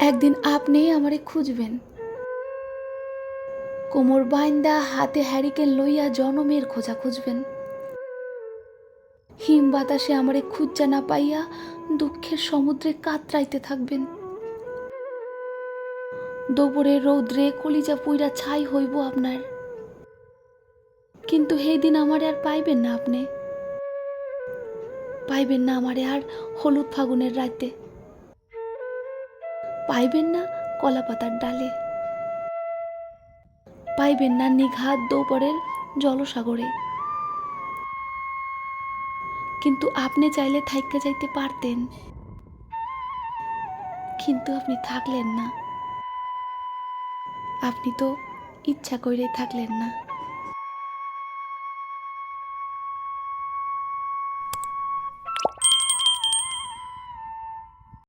একদিন আপনি আমারে খুঁজবেন। কোমর বাইন্দা হাতে হ্যারিকেন লইয়া জনমের খোঁজা খুঁজবেন। হিম বাতাসে আমারে খুঁজা না পাইয়া দুঃখের সমুদ্রে কাতরাইতে থাকবেন। দুপুরে রৌদ্রে কলিজা পুইরা ছাই হইব আপনার। কিন্তু সেই দিন আমারে আর পাইবেন না আপনি। পাইবেন না আমারে আর হলুদ ফাগুনের রাতে পাইবেন না কলা পাতার ডালে। পাইবেন না নিঘাত দৌপরের জলসাগরে। কিন্তু আপনি চাইলে থাইকে যাইতে পারতেন। কিন্তু আপনি থাকলেন না। আপনি তো ইচ্ছা করেই থাকলেন না।